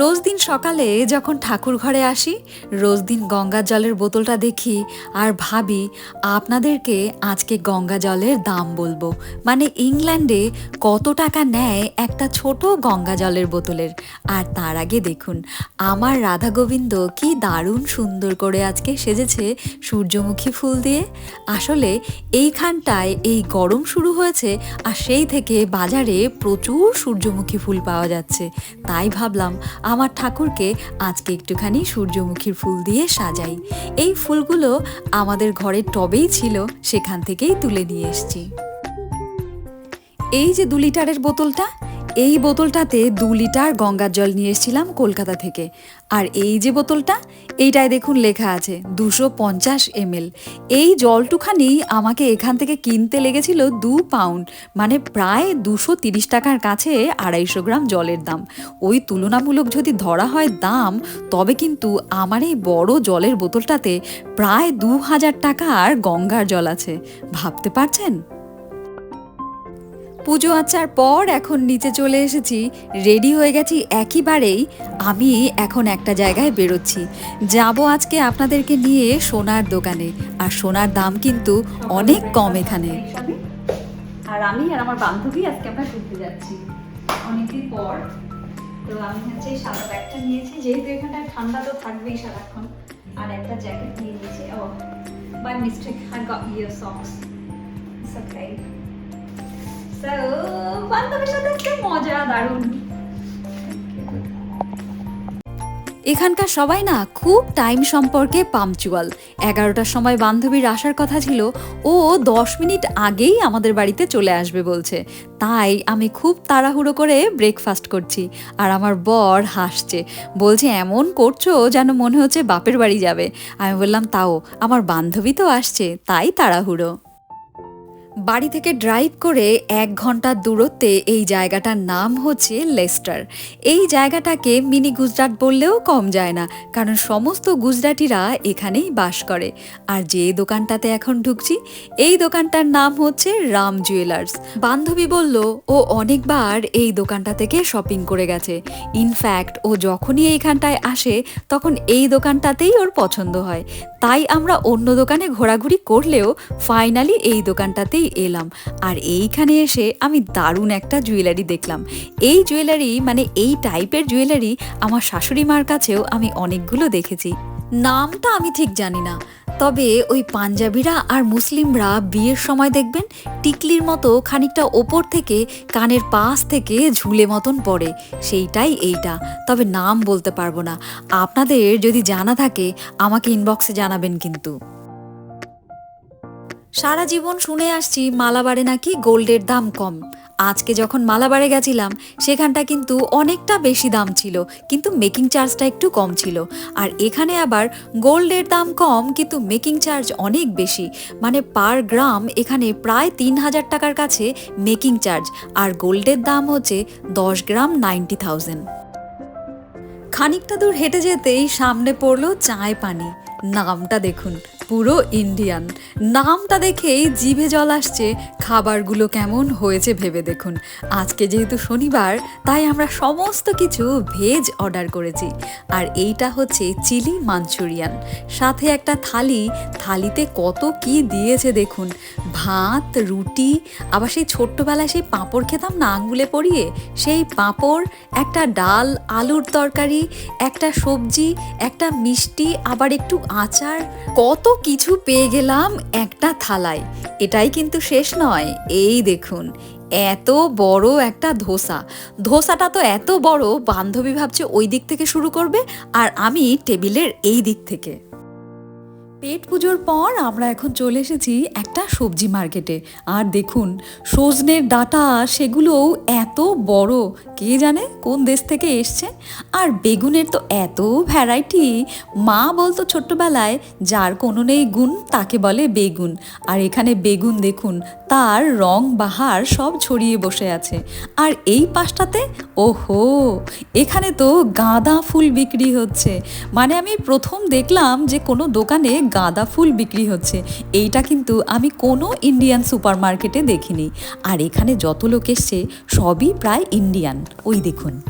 রোজ দিন সকালে যখন ঠাকুর ঘরে আসি, রোজ দিন গঙ্গা জলের বোতলটা দেখি আর ভাবি, আপনাদেরকে আজকে গঙ্গা জলের দাম বলব। মানে ইংল্যান্ডে কত টাকা নেয় একটা ছোট গঙ্গা জলের বোতলের? আর তার আগে দেখুন, আমার রাধা গোবিন্দ কি দারুণ সুন্দর করে আজকে সেজেছে সূর্যমুখী ফুল দিয়ে। আসলে এইখানটায় এই গরম শুরু হয়েছে আর সেই থেকে বাজারে প্রচুর সূর্যমুখী ফুল পাওয়া যাচ্ছে। তাই ভাবলাম আমার ঠাকুরকে আজকে একটুখানি সূর্যমুখীর ফুল দিয়ে সাজাই। এই ফুলগুলো আমাদের ঘরের টবেই ছিল, সেখান থেকেই তুলে নিয়ে এসছি। এই যে দু লিটারের বোতলটা এই বোতলটাতে দু লিটার গঙ্গার জল নিয়ে এসেছিলাম কলকাতা থেকে। আর এই যে বোতলটা, এইটায় দেখুন লেখা আছে, দুশো পঞ্চাশ এমএল। এই জলটুখানি আমাকে এখান থেকে কিনতে লেগেছিল দু পাউন্ড মানে প্রায় দুশো তিরিশ টাকার কাছে আড়াইশো গ্রাম জলের দাম। ওই তুলনামূলক যদি ধরা হয় দাম, তবে কিন্তু আমার এই বড় জলের বোতলটাতে প্রায় দু হাজার টাকার গঙ্গার জল আছে। ভাবতে পারছেন? পুজো আচার পর এখন নিচে চলে এসেছি, রেডি হয়ে গেছি একইবারেই আমি এখন একটা জায়গায় বেরোচ্ছি। যাব আজকে আপনাদেরকে নিয়ে সোনার দোকানে। আর সোনার দাম কিন্তু অনেক কম এখানে। আর আমি আর আমার বান্ধবী আজকে আমরা ঘুরতে যাচ্ছি। অনেকদিন পর। তো আমি হচ্ছে এই সাদা ব্যাগটা নিয়েছি। যেহেতু এখানটা ঠান্ডা তো থাকবেই সারাক্ষণ। আর একটা জ্যাকেট নিয়ে নিয়েছি। ও by mistake I got your socks it's okay so বান্ধবীর সাথে মজা, দারুণ। এখানকার সবাই না খুব টাইম সম্পর্কে পামচুয়াল এগারোটার সময় বান্ধবীর আসার কথা ছিল, ও দশ মিনিট আগেই আমাদের বাড়িতে চলে আসবে বলছে। তাই আমি খুব তাড়াহুড়ো করে ব্রেকফাস্ট করছি, আর আমার বর হাসছে, বলছে, এমন করছ যেন মনে হচ্ছে বাপের বাড়ি যাবে। আমি বললাম, তাও, আমার বান্ধবী তো আসছে, তাই তাড়াহুড়ো। বাড়ি থেকে ড্রাইভ করে এক ঘণ্টার দূরত্বে এই জায়গাটার নাম হচ্ছে লেস্টার। এই জায়গাটাকে মিনি গুজরাট বললেও কম যায় না, কারণ সমস্ত গুজরাটিরা এখানেই বাস করে। আর যে দোকানটাতে এখন ঢুকছি, এই দোকানটার নাম হচ্ছে রাম জুয়েলার্স। বান্ধবী বলল, ও অনেকবার এই দোকানটা থেকে শপিং করে গেছে। ইনফ্যাক্ট ও যখনই এইখানটায় আসে, তখন এই দোকানটাতেই ওর পছন্দ হয়। তাই আমরা অন্য দোকানে ঘোরাঘুরি করলেও, ফাইনালি এই দোকানটাতেই এলাম। আর এইখানে এসে আমি দারুণ একটা জুয়েলারি দেখলাম। এই জুয়েলারি মানে এই টাইপের জুয়েলারি আমার শাশুড়ি মার কাছেও আমি অনেকগুলো দেখেছি। নামটা আমি ঠিক জানি না। তবে ওই পাঞ্জাবিরা আর মুসলিমরা বিয়ের সময় দেখবেন, টিকলির মতো খানিকটা ওপর থেকে কানের পাশ থেকে ঝুলে মতন পড়ে। সেইটাই এইটা। তবে নাম বলতে পারব না। আপনাদের যদি জানা থাকে, আমাকে ইনবক্সে জানাবেন কিন্তু। সারা জীবন শুনে আসছি মালাবারে নাকি গোল্ডের দাম কম। আজকে যখন মালাবারে গেছিলাম, সেখানটা কিন্তু অনেকটা বেশি দাম ছিল, কিন্তু মেকিং চার্জটা একটু কম ছিল। আর এখানে আবার গোল্ডের দাম কম, কিন্তু মেকিং চার্জ অনেক বেশি। মানে পার গ্রাম এখানে প্রায় তিন হাজার টাকার কাছে মেকিং চার্জ আর গোল্ডের দাম হচ্ছে দশ গ্রাম নাইনটি থাউজেন্ড খানিকটা দূর হেঁটে যেতেই সামনে পড়ল চায় পানি। নামটা দেখুন, পুরো ইন্ডিয়ান নামটা দেখেই জিভে জল আসছে, খাবারগুলো কেমন হয়েছে ভেবে দেখুন। আজকে যেহেতু শনিবার, তাই আমরা সমস্ত কিছু ভেজ অর্ডার করেছি। আর এইটা হচ্ছে চিলি মাঞ্চুরিয়ান। সাথে একটা থালি, থালিতে কত কি দিয়েছে দেখুন। ভাত, রুটি, আবার সেই ছোট্টবেলায় সেই পাঁপড় খেতাম না আঙ্গুলে পরিয়ে, সেই পাঁপড়, একটা ডাল, আলুর তরকারি, একটা সবজি, একটা মিষ্টি, আবার একটু আচার, কত কিছু পেয়ে গেলাম একটা থালায়। এটাই কিন্তু শেষ নয়। এই দেখুন, এত বড় একটা ধোসা। ধোসাটা তো এত বড়, বান্ধবী ভাবছে ওই দিক থেকে শুরু করবে, আর আমি টেবিলের এই দিক থেকে। পেট পুজোর পর আমরা এখন চলে এসেছি একটা সবজি মার্কেটে। আর দেখুন, সজনের ডাটা সেগুলোও এত বড়। কে জানে কোন দেশ থেকে এসছে? আর বেগুনের তো এত ভ্যারাইটি মা বলতো ছোট্টবেলায়, যার কোনো নেই গুণ, তাকে বলে বেগুন। আর এখানে বেগুন দেখুন তার রং বাহার সব ছড়িয়ে বসে আছে। আর এই পাশটাতে, ওহো, এখানে তো গাঁদা ফুল বিক্রি হচ্ছে। মানে আমি প্রথম দেখলাম যে কোনো দোকানে গাঁদা ফুল বিক্রি হচ্ছে। এইটা কিন্তু আমি কোনো ইন্ডিয়ান সুপার মার্কেটে দেখিনি। আর এখানে যত লোক এসছে, সবই প্রায় ইন্ডিয়ান। ওই দেখুন।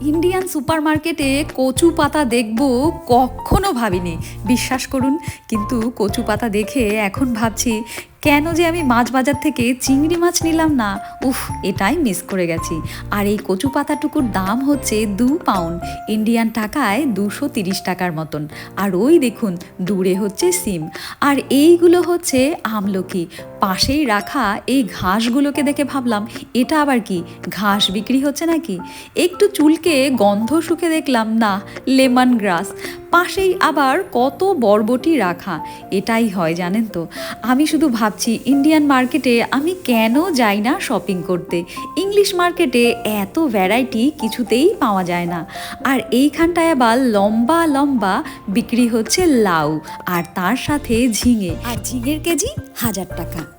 ইন্ডিয়ান সুপার মার্কেটে কচু পাতা দেখব কখনো ভাবিনি। বিশ্বাস করুন, কিন্তু কচু পাতা দেখে এখন ভাবছি কেন যে আমি মাছ বাজার থেকে চিংড়ি মাছ নিলাম না? উফ, এটাই মিস করে গেছি। আর এই কচু পাতাটুকুর দাম হচ্ছে দু পাউন্ড ইন্ডিয়ান টাকায় দুশো তিরিশ টাকার মতন। আর ওই দেখুন, দূরে হচ্ছে সিম। আর এইগুলো হচ্ছে আমলকি। পাশেই রাখা এই ঘাসগুলোকে দেখে ভাবলাম, এটা আবার কি? ঘাস বিক্রি হচ্ছে নাকি? একটু চুলকে গন্ধ শুকে দেখলাম, না, লেমন গ্রাস। পাশেই আবার কত বরবটি রাখা। এটাই হয়, জানেন তো। আমি শুধু ভাবছি, ইন্ডিয়ান মার্কেটে আমি কেন যাই না শপিং করতে? ইংলিশ মার্কেটে এত ভ্যারাইটি কিছুতেই পাওয়া যায় না। আর এইখানটায় আবার লম্বা লম্বা বিক্রি হচ্ছে লাউ, আর তার সাথে ঝিঙে। আর ঝিঙের কেজি হাজার টাকা।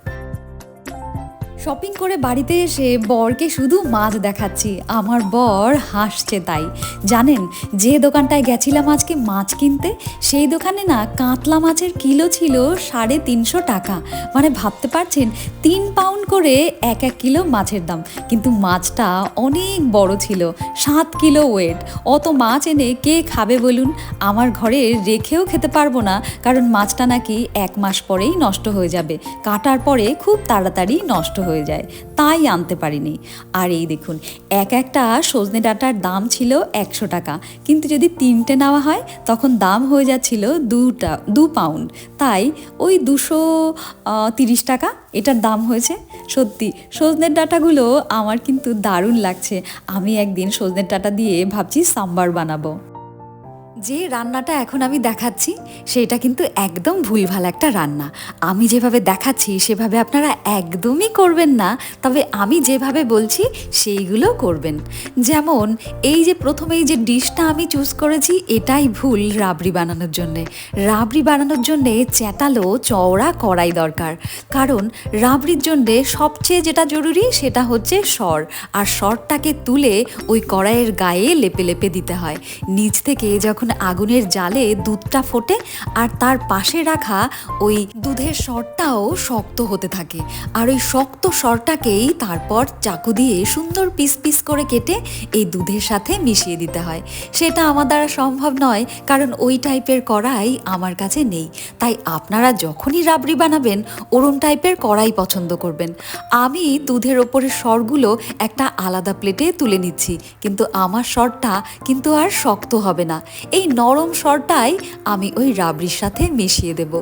শপিং করে বাড়িতে এসে বরকে শুধু মাছ দেখাচ্ছি। আমার বর হাসছে তাই। জানেন, যে দোকানটায় গেছিলাম আজকে মাছ কিনতে, সেই দোকানে না কাতলা মাছের কিলো ছিল সাড়ে তিনশো টাকা। মানে ভাবতে পারছেন, তিন পাউন্ড করে এক এক কিলো মাছের দাম। কিন্তু মাছটা অনেক বড় ছিল, সাত কিলো ওয়েট। অত মাছ এনে কে খাবে বলুন? আমার ঘরে রেখেও খেতে পারব না, কারণ মাছটা নাকি এক মাস পরেই নষ্ট হয়ে যাবে। কাটার পরে খুব তাড়াতাড়ি নষ্ট হয়ে যায়। তাই আনতে পারিনি। আর এই দেখুন, এক একটা সজনে ডাটার দাম ছিল একশো টাকা। কিন্তু যদি তিনটে নেওয়া হয়, তখন দাম হয়ে যাচ্ছিল দুটা, দু পাউন্ড। তাই ওই দুশো তিরিশ টাকা এটার দাম হয়েছে। সত্যি, সজনের ডাটাগুলো আমার কিন্তু দারুণ লাগছে। আমি একদিন সজনের ডাটা দিয়ে ভাবছি সাম্বার বানাবো। যে রান্নাটা এখন আমি দেখাচ্ছি, সেটা কিন্তু একদম ভুলভাল একটা রান্না। আমি যেভাবে দেখাচ্ছি, সেভাবে আপনারা একদমই করবেন না, তবে আমি যেভাবে বলছি, সেইগুলো করবেন। যেমন, এই যে প্রথমেই যে ডিশটা আমি চুজ করেছি, এটাই ভুল রাবড়ি বানানোর জন্যে। রাবড়ি বানানোর জন্যে চ্যাটালো, চওড়া, কড়াই দরকার। কারণ, রাবড়ির জন্যে সবচেয়ে যেটা জরুরি, সেটা হচ্ছে সর। আর সরটাকে তুলে ওই কড়াইয়ের গায়ে লেপে লেপে দিতে হয়। নিচ থেকে যখন আগুনের জালে দুধটা ফোটে আর তার পাশে রাখা ওই দুধের সরটাও শক্ত হতে থাকে। আর ওই শক্ত সরটাকেই তারপর চাকু দিয়ে সুন্দর পিস পিস করে কেটে এই দুধের সাথে মিশিয়ে দিতে হয়। সেটা আমার দ্বারা সম্ভব নয়, কারণ ওই টাইপের কড়াই আমার কাছে নেই। তাই আপনারা যখনই রাবড়ি বানাবেন ওরম টাইপের কড়াই পছন্দ করবেন। আমি দুধের ওপরের সরগুলো একটা আলাদা প্লেটে তুলে নিচ্ছি, কিন্তু আমার সরটা কিন্তু আর শক্ত হবে না। এই নরম সরটাই আমি ওই রাবড়ির সাথে মিশিয়ে দেব।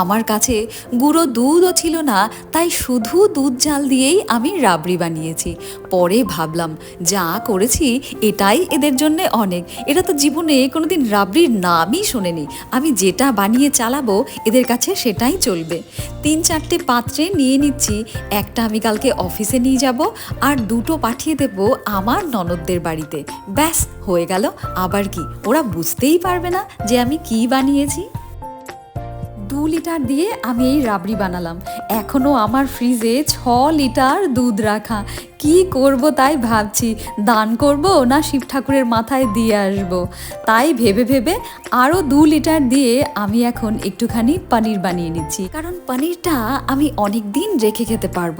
আমার কাছে গুঁড়ো দুধও ছিল না, তাই শুধু দুধ জাল দিয়েই আমি রাবড়ি বানিয়েছি। পরে ভাবলাম, যা করেছি এটাই এদের জন্যে অনেক। এরা তো জীবনে কোনোদিন রাবড়ির নামই শোনেনি। আমি যেটা বানিয়ে চালাবো এদের কাছে সেটাই চলবে। তিন চারটে পাত্রে নিয়ে নিচ্ছি, একটা আমি কালকে অফিসে নিয়ে যাব, আর দুটো পাঠিয়ে দেব আমার ননদদের বাড়িতে। ব্যাস হয়ে গেল। আবার কি? ওরা বুঝতেই পারবে না যে আমি কি বানিয়েছি। দু লিটার দিয়ে আমি এই রাবড়ি বানালাম। এখনও আমার ফ্রিজে ছ লিটার দুধ রাখা। কি করব তাই ভাবছি। দান করব না শিব ঠাকুরের মাথায় দিয়ে আসব। তাই ভেবে ভেবে আরও দু লিটার দিয়ে আমি এখন একটুখানি পনির বানিয়ে নিচ্ছি। কারণ পনিরটা আমি অনেক দিন রেখে খেতে পারব।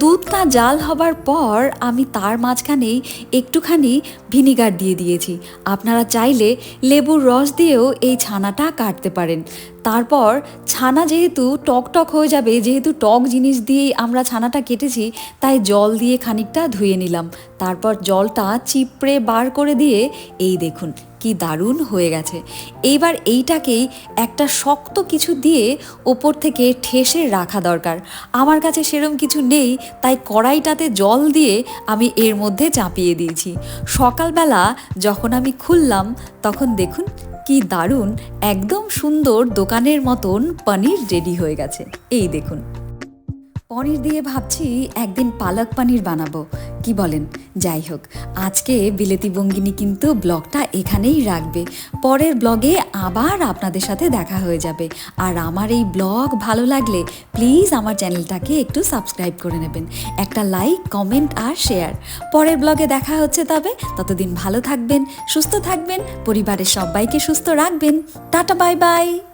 দুধটা জাল হবার পর আমি তার মাঝখানেই একটুখানি ভিনিগার দিয়ে দিয়েছি। আপনারা চাইলে লেবুর রস দিয়েও এই ছানাটা কাটতে পারেন। তারপর ছানা যেহেতু টক টক হয়ে যাবে, যেহেতু টক জিনিস দিয়েই আমরা ছানাটা কেটেছি, তাই জল দিয়ে খানিকটা ধুয়ে নিলাম। তারপর জলটা চিপড়ে বার করে দিয়ে, এই দেখুন কি দারুণ হয়ে গেছে। এইবার এইটাকেই একটা শক্ত কিছু দিয়ে ওপর থেকে ঠেসে রাখা দরকার। আমার কাছে সেরম কিছু নেই, তাই কড়াইটাতে জল দিয়ে আমি এর মধ্যে চাপিয়ে দিয়েছি। সকালবেলা যখন আমি খুললাম, তখন দেখুন কি দারুণ, একদম সুন্দর দোকানের মতন পনির রেডি হয়ে গেছে। এই দেখুন। পনির দিয়ে ভাবছি একদিন পালক পনির বানাবো। কি বলেন? যাই হোক, আজকে বিলেতি বঙ্গিনী কিন্তু ব্লগটা এখানেই রাখবে। পরের ব্লগে আবার আপনাদের সাথে দেখা হয়ে যাবে। আর আমার এই ব্লগ ভালো লাগলে প্লিজ আমার চ্যানেলটাকে একটু সাবস্ক্রাইব করে নেবেন। একটা লাইক, কমেন্ট আর শেয়ার। পরের ব্লগে দেখা হচ্ছে তবে, ততদিন ভালো থাকবেন, সুস্থ থাকবেন, পরিবারের সবাইকে সুস্থ রাখবেন। Ta ta, bye bye.